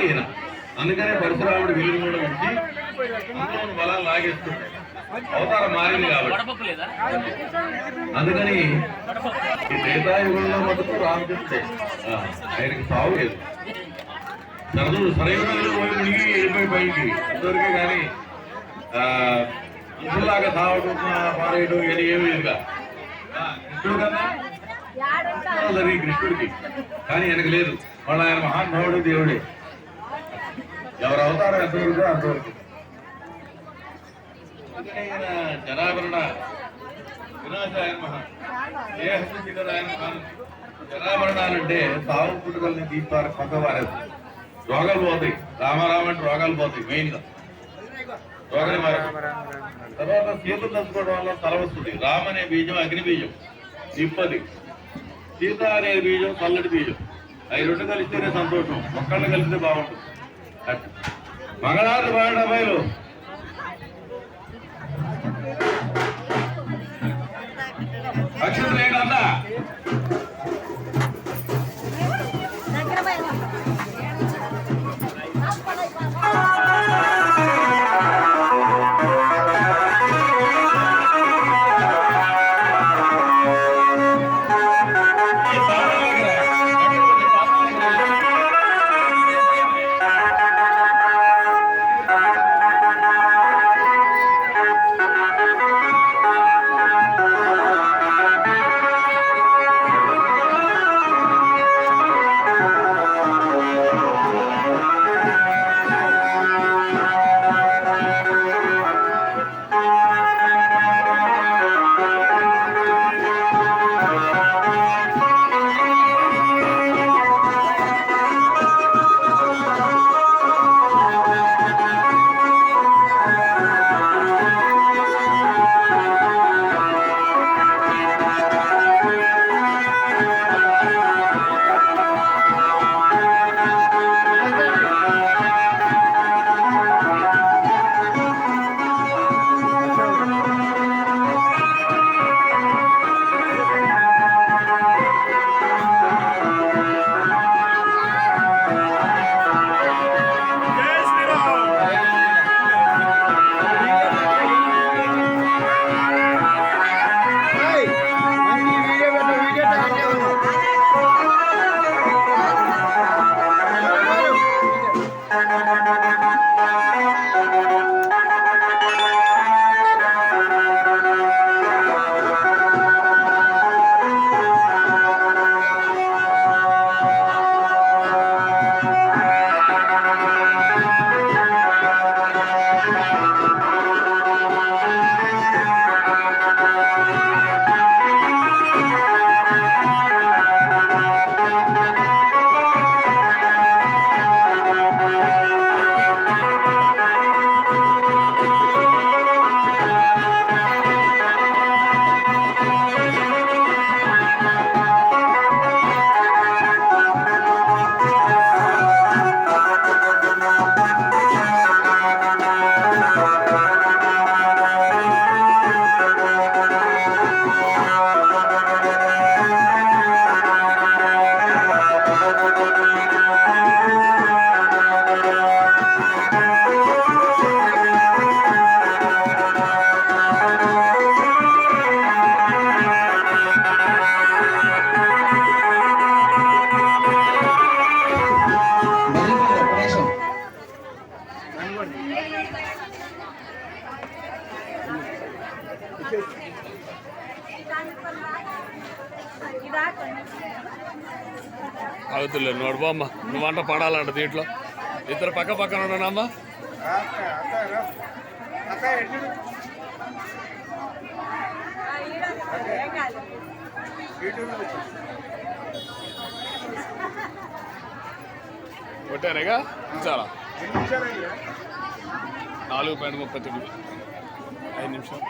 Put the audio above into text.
ఈయన. అందుకనే పరశురాముడు వీళ్ళు కూడా ఉంచి అందులోని బలాలు లాగేస్తుంటాయి అవతారం మారింది కాబట్టి. అందుకని ఈ త్రేతాయుగంలో మటుకు రామకృష్ణే ఆయనకి సాగు లేదు. సరదుడు సరైన పోయి మునిగి వెళ్ళిపోయి పైకి. ఇంతవరకే కానీ ఇప్పుడులాగా సావడం పారేయడం ఇది ఏమీ లేదుగా. ఆ, కృష్ణుడు కదా? కృష్ణుడికి. కానీ వెనక లేదు. వాళ్ళ ఆయన మహానుభావుడు దేవుడే. ఎవరు అవతారం ఎంతవరకు అంతవరకు. జనాభరణ వినాశాయ మహా దేహశుద్ధికరాయ మహా జనాభరణాలంటే సాగు పుట్టుకల్ని తీస్తారు పక్కవారేది రోగాలు పోతాయి. రామారామ అంటే రోగాలు పోతాయి మెయిన్గా. రోగాలు మారదు తర్వాత సీతలు దంచుకోవడం వల్ల తల వస్తుంది. రామ్ అనే బీజం అగ్ని బీజం. తిప్పది. సీత అనే బీజం చల్లటి బీజం. అవి రెండు కలిస్తేనే సంతోషం. ఒక్కళ్ళు కలిస్తే బాగుంటుంది. అట్లా. మంగళారు బాగా అబ్బాయిలు. అవుతులే నోడుబామ్మ నువ్వంట పడాలంట దీంట్లో. ఇద్దరు పక్క పక్కన ఉండనమ్మా కొట్టానేగా చాలా నాలుగు పాయింట్ ముప్పై తొమ్మిది. ఐదు నిమిషం